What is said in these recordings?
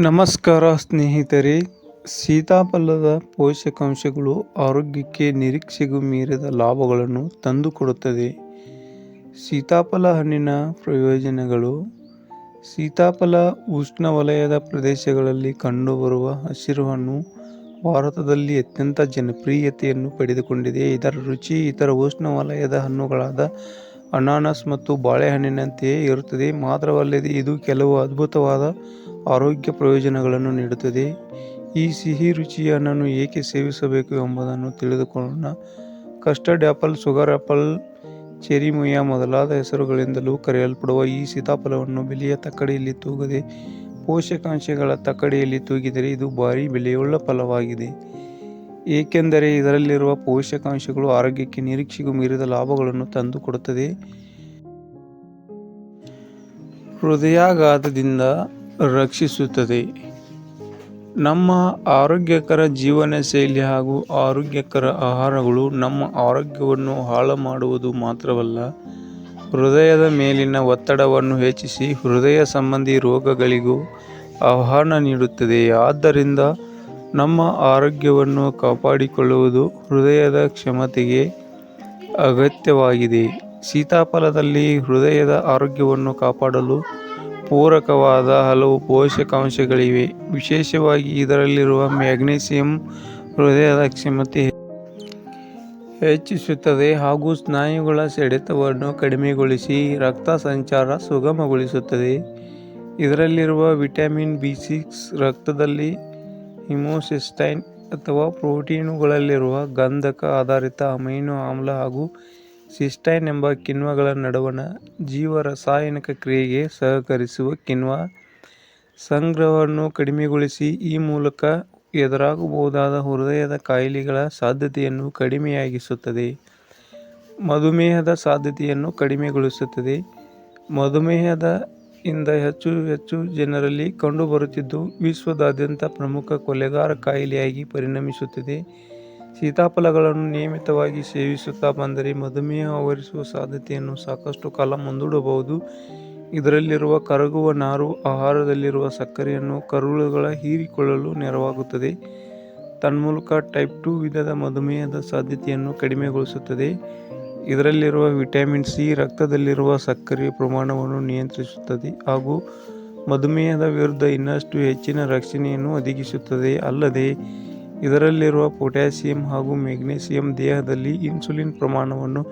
ನಮಸ್ಕಾರ ಸ್ನೇಹಿತರೆ. ಸೀತಾಫಲದ ಪೋಷಕಾಂಶಗಳು ಆರೋಗ್ಯಕ್ಕೆ ನಿರೀಕ್ಷೆಗೂ ಮೀರಿದ ಲಾಭಗಳನ್ನು ತಂದುಕೊಡುತ್ತದೆ. ಸೀತಾಫಲ ಹಣ್ಣಿನ ಪ್ರಯೋಜನಗಳು. ಸೀತಾಫಲ ಉಷ್ಣವಲಯದ ಪ್ರದೇಶಗಳಲ್ಲಿ ಕಂಡುಬರುವ ಹಸಿರು ಹಣ್ಣು ಭಾರತದಲ್ಲಿ ಅತ್ಯಂತ ಜನಪ್ರಿಯತೆಯನ್ನು ಪಡೆದುಕೊಂಡಿದೆ. ಇದರ ರುಚಿ, ಇತರ ಉಷ್ಣವಲಯದ ಹಣ್ಣುಗಳಾದ ಅನಾನಸ್ ಮತ್ತು ಬಾಳೆಹಣ್ಣಿನಂತೆಯೇ ಇರುತ್ತದೆ. ಮಾತ್ರವಲ್ಲದೆ ಇದು ಕೆಲವು ಅದ್ಭುತವಾದ ಆರೋಗ್ಯ ಪ್ರಯೋಜನಗಳನ್ನು ನೀಡುತ್ತದೆ. ಈ ಸಿಹಿ ರುಚಿಯ ಏಕೆ ಸೇವಿಸಬೇಕು ಎಂಬುದನ್ನು ತಿಳಿದುಕೊಳ್ಳೋಣ. Custard apple sugar apple cherimoya ಮೊದಲಾದ ಹೆಸರುಗಳಿಂದಲೂ ಕರೆಯಲ್ಪಡುವ ಈ ಸೀತಾಫಲವನ್ನು ಬೆಲೆಯ ತಕ್ಕಡಿಯಲ್ಲಿ ತೂಗದೆ, ಪೋಷಕಾಂಶಗಳ ತಕ್ಕಡಿಯಲ್ಲಿ ತೂಗಿದರೆ ಇದು ಭಾರಿ ಬೆಲೆಯುಳ್ಳ ಫಲವಾಗಿದೆ. ಏಕೆಂದರೆ ಇದರಲ್ಲಿರುವ ಪೋಷಕಾಂಶಗಳು ಆರೋಗ್ಯಕ್ಕೆ ನಿರೀಕ್ಷೆಗೂ ಮೀರಿದ ಲಾಭಗಳನ್ನು ತಂದುಕೊಡುತ್ತದೆ. ಹೃದಯಾಘಾತದಿಂದ ರಕ್ಷಿಸುತ್ತದೆ. ನಮ್ಮ ಆರೋಗ್ಯಕರ ಜೀವನ ಶೈಲಿ ಹಾಗೂ ಆರೋಗ್ಯಕರ ಆಹಾರಗಳು ನಮ್ಮ ಆರೋಗ್ಯವನ್ನು ಹಾಳು ಮಾಡುವುದು ಮಾತ್ರವಲ್ಲ, ಹೃದಯದ ಮೇಲಿನ ಒತ್ತಡವನ್ನು ಹೆಚ್ಚಿಸಿ ಹೃದಯ ಸಂಬಂಧಿ ರೋಗಗಳಿಗೂ ಆಹ್ವಾನ ನೀಡುತ್ತದೆ. ಆದ್ದರಿಂದ ನಮ್ಮ ಆರೋಗ್ಯವನ್ನು ಕಾಪಾಡಿಕೊಳ್ಳುವುದು ಹೃದಯದ ಕ್ಷಮತೆಗೆ ಅಗತ್ಯವಾಗಿದೆ. ಸೀತಾಫಲದಲ್ಲಿ ಹೃದಯದ ಆರೋಗ್ಯವನ್ನು ಕಾಪಾಡಲು ಪೂರಕವಾದ ಹಲವು ಪೋಷಕಾಂಶಗಳಿವೆ. ವಿಶೇಷವಾಗಿ ಇದರಲ್ಲಿರುವ ಮ್ಯಾಗ್ನೀಸಿಯಂ ಹೃದಯದ ಕ್ಷಮತೆ ಹೆಚ್ಚಿಸುತ್ತದೆ ಹಾಗೂ ಸ್ನಾಯುಗಳ ಸೆಡೆತವನ್ನು ಕಡಿಮೆಗೊಳಿಸಿ ರಕ್ತ ಸಂಚಾರ ಸುಗಮಗೊಳಿಸುತ್ತದೆ. ಇದರಲ್ಲಿರುವ ವಿಟಮಿನ್ ಬಿ ಸಿಕ್ಸ್ ರಕ್ತದಲ್ಲಿ ಹಿಮೋಸಿಸ್ಟೈನ್ ಅಥವಾ ಪ್ರೋಟೀನುಗಳಲ್ಲಿರುವ ಗಂಧಕ ಆಧಾರಿತ ಅಮೈನೋ ಆಮ್ಲ ಹಾಗೂ ಸಿಸ್ಟೈನ್ ಎಂಬ ಕಿಣ್ವಗಳ ನಡುವಣ ಜೀವರಾಸಾಯನಿಕ ಕ್ರಿಯೆಗೆ ಸಹಕರಿಸುವ ಕಿಣ್ವ ಸಂಗ್ರಹವನ್ನು ಕಡಿಮೆಗೊಳಿಸಿ ಈ ಮೂಲಕ ಎದುರಾಗಬಹುದಾದ ಹೃದಯದ ಕಾಯಿಲೆಗಳ ಸಾಧ್ಯತೆಯನ್ನು ಕಡಿಮೆಯಾಗಿಸುತ್ತದೆ. ಮಧುಮೇಹದ ಸಾಧ್ಯತೆಯನ್ನು ಕಡಿಮೆಗೊಳಿಸುತ್ತದೆ. ಮಧುಮೇಹದ ಇಂದ ಹೆಚ್ಚು ಹೆಚ್ಚು ಜನರಲ್ಲಿ ಕಂಡುಬರುತ್ತಿದ್ದು ವಿಶ್ವದಾದ್ಯಂತ ಪ್ರಮುಖ ಕೊಲೆಗಾರ ಕಾಯಿಲೆಯಾಗಿ ಪರಿಣಮಿಸುತ್ತಿದೆ. ಸೀತಾಫಲಗಳನ್ನು ನಿಯಮಿತವಾಗಿ ಸೇವಿಸುತ್ತಾ ಬಂದರೆ ಮಧುಮೇಹ ಆವರಿಸುವ ಸಾಧ್ಯತೆಯನ್ನು ಸಾಕಷ್ಟು ಕಾಲ ಮುಂದೂಡಬಹುದು. ಇದರಲ್ಲಿರುವ ಕರಗುವ ನಾರು, ಆಹಾರದಲ್ಲಿರುವ ಸಕ್ಕರೆಯನ್ನು ಕರುಳುಗಳ ಹೀರಿಕೊಳ್ಳಲು ನೆರವಾಗುತ್ತದೆ. ತನ್ಮೂಲಕ ಟೈಪ್ ಟು ವಿಧದ ಮಧುಮೇಹದ ಸಾಧ್ಯತೆಯನ್ನು ಕಡಿಮೆಗೊಳಿಸುತ್ತದೆ. ಇದರಲ್ಲಿರುವ ವಿಟಮಿನ್ ಸಿ ರಕ್ತದಲ್ಲಿರುವ ಸಕ್ಕರೆಯ ಪ್ರಮಾಣವನ್ನು ನಿಯಂತ್ರಿಸುತ್ತದೆ ಹಾಗೂ ಮಧುಮೇಹದ ವಿರುದ್ಧ ಇನ್ನಷ್ಟು ಹೆಚ್ಚಿನ ರಕ್ಷಣೆಯನ್ನು ಒದಗಿಸುತ್ತದೆ. ಅಲ್ಲದೆ ಇದರಲ್ಲಿರುವ ಪೊಟ್ಯಾಸಿಯಂ ಹಾಗೂ ಮೆಗ್ನೀಸಿಯಂ ದೇಹದಲ್ಲಿ ಇನ್ಸುಲಿನ್ ಪ್ರಮಾಣವನ್ನು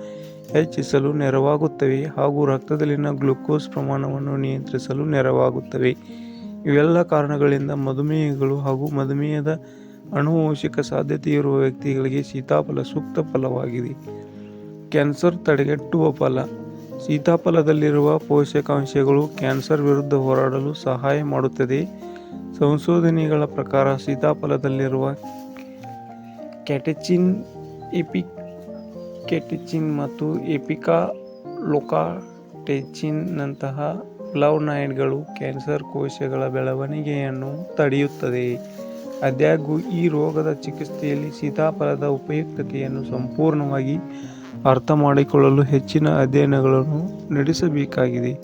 ಹೆಚ್ಚಿಸಲು ನೆರವಾಗುತ್ತವೆ ಹಾಗೂ ರಕ್ತದಲ್ಲಿನ ಗ್ಲುಕೋಸ್ ಪ್ರಮಾಣವನ್ನು ನಿಯಂತ್ರಿಸಲು ನೆರವಾಗುತ್ತವೆ. ಇವೆಲ್ಲ ಕಾರಣಗಳಿಂದ ಮಧುಮೇಹಗಳು ಹಾಗೂ ಮಧುಮೇಹದ ಅನುವಂಶಿಕ ಸಾಧ್ಯತೆಯಿರುವ ವ್ಯಕ್ತಿಗಳಿಗೆ ಸೀತಾಫಲ ಸೂಕ್ತ ಫಲವಾಗಿದೆ. ಕ್ಯಾನ್ಸರ್ ತಡೆಗಟ್ಟುವ ಫಲ. ಸೀತಾಫಲದಲ್ಲಿರುವ ಪೋಷಕಾಂಶಗಳು ಕ್ಯಾನ್ಸರ್ ವಿರುದ್ಧ ಹೋರಾಡಲು ಸಹಾಯ ಮಾಡುತ್ತದೆ. ಸಂಶೋಧನೆಗಳ ಪ್ರಕಾರ ಸೀತಾಫಲದಲ್ಲಿರುವ ಕ್ಯಾಟೆಚಿನ್ ಎಪಿಕೆಟಿಚಿನ್ ಮತ್ತು ಎಪಿಕಾ ಲೊಕಾಟೆಚಿನ್ನಂತಹ ಫ್ಲವನಾಯ್ಡ್ಗಳು ಕ್ಯಾನ್ಸರ್ ಕೋಶಗಳ ಬೆಳವಣಿಗೆಯನ್ನು ತಡೆಯುತ್ತದೆ. ಆದಾಗ್ಯೂ, ಈ ರೋಗದ ಚಿಕಿತ್ಸೆಯಲ್ಲಿ ಸೀತಾಫಲದ ಉಪಯುಕ್ತತೆಯನ್ನು ಸಂಪೂರ್ಣವಾಗಿ ಅರ್ಥ ಮಾಡಿಕೊಳ್ಳಲು ಹೆಚ್ಚಿನ ಅಧ್ಯಯನಗಳನ್ನು ನಡೆಸಬೇಕಾಗಿದೆ.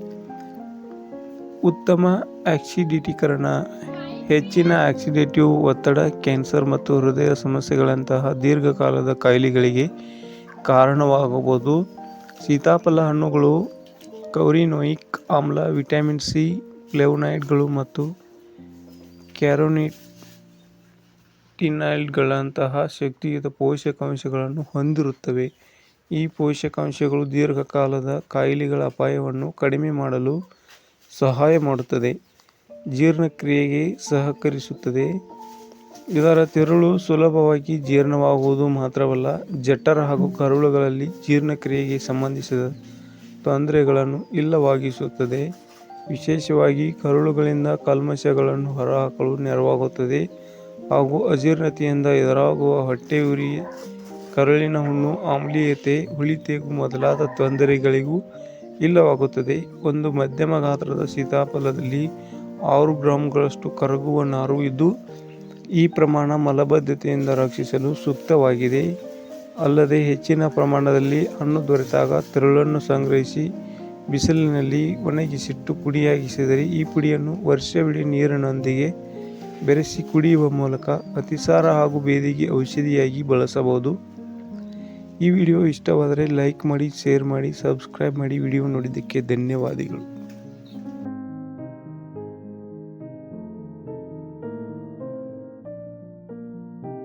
ಉತ್ತಮ ಆಕ್ಸಿಡೀಕರಣ ಹೆಚ್ಚಿನ ಆಕ್ಸಿಡೇಟಿವ್ ಒತ್ತಡ, ಕ್ಯಾನ್ಸರ್ ಮತ್ತು ಹೃದಯ ಸಮಸ್ಯೆಗಳಂತಹ ದೀರ್ಘಕಾಲದ ಕಾಯಿಲೆಗಳಿಗೆ ಕಾರಣವಾಗಬಹುದು. ಸೀತಾಫಲ ಹಣ್ಣುಗಳು, ಕೌರಿನೋಯಿಕ್ ಆಮ್ಲ, ವಿಟಮಿನ್ ಸಿ, ಫ್ಲೆವನಾಯ್ಡ್ಗಳು ಮತ್ತು ಕ್ಯಾರೋಟಿನಾಯ್ಡ್ಗಳಂತಹ ಶಕ್ತಿಯುತ ಪೋಷಕಾಂಶಗಳನ್ನು ಹೊಂದಿರುತ್ತವೆ. ಈ ಪೋಷಕಾಂಶಗಳು ದೀರ್ಘಕಾಲದ ಕಾಯಿಲೆಗಳ ಅಪಾಯವನ್ನು ಕಡಿಮೆ ಮಾಡಲು ಸಹಾಯ ಮಾಡುತ್ತದೆ. ಜೀರ್ಣಕ್ರಿಯೆಗೆ ಸಹಕರಿಸುತ್ತದೆ. ಇದರ ತಿರುಳು ಸುಲಭವಾಗಿ ಜೀರ್ಣವಾಗುವುದು ಮಾತ್ರವಲ್ಲ, ಜಠರ ಹಾಗೂ ಕರುಳುಗಳಲ್ಲಿ ಜೀರ್ಣಕ್ರಿಯೆಗೆ ಸಂಬಂಧಿಸಿದ ತೊಂದರೆಗಳನ್ನು ಇಲ್ಲವಾಗಿಸುತ್ತದೆ. ವಿಶೇಷವಾಗಿ ಕರುಳುಗಳಿಂದ ಕಲ್ಮಶಗಳನ್ನು ಹೊರಹಾಕಲು ನೆರವಾಗುತ್ತದೆ ಹಾಗೂ ಅಜೀರ್ಣತೆಯಿಂದ ಎದುರಾಗುವ ಹೊಟ್ಟೆಯುರಿ ಕರುಳಿನ ಹುಣ್ಣು, ಆಮ್ಲೀಯತೆ ಹುಳಿತೇಗು ಮೊದಲಾದ ತೊಂದರೆಗಳಿಗೂ ಇಲ್ಲವಾಗುತ್ತದೆ. ಒಂದು ಮಧ್ಯಮ ಗಾತ್ರದ ಸೀತಾಫಲದಲ್ಲಿ ಆರು ಗ್ರಾಂಗಳಷ್ಟು ಕರಗುವ ನಾರು ಇದ್ದು, ಈ ಪ್ರಮಾಣ ಮಲಬದ್ಧತೆಯಿಂದ ರಕ್ಷಿಸಲು ಸೂಕ್ತವಾಗಿದೆ. ಅಲ್ಲದೆ ಹೆಚ್ಚಿನ ಪ್ರಮಾಣದಲ್ಲಿ ಹಣ್ಣು ದೊರೆತಾಗ ತಿರುಳನ್ನು ಸಂಗ್ರಹಿಸಿ ಬಿಸಿಲಿನಲ್ಲಿ ಒಣಗಿಸಿಟ್ಟು ಪುಡಿಯಾಗಿಸಿದರೆ ಈ ಪುಡಿಯನ್ನು ವರ್ಷವಿಡೀ ನೀರಿನೊಂದಿಗೆ ಬೆರೆಸಿ ಕುಡಿಯುವ ಮೂಲಕ ಅತಿಸಾರ ಹಾಗೂ ಬೇದಿಗೆ ಔಷಧಿಯಾಗಿ ಬಳಸಬಹುದು. ಈ ವಿಡಿಯೋ ಇಷ್ಟವಾದರೆ ಲೈಕ್ ಮಾಡಿ, ಶೇರ್ ಮಾಡಿ, ಸಬ್ಸ್ಕ್ರೈಬ್ ಮಾಡಿ. ವಿಡಿಯೋ ನೋಡಿದ್ದಕ್ಕೆ ಧನ್ಯವಾದಗಳು.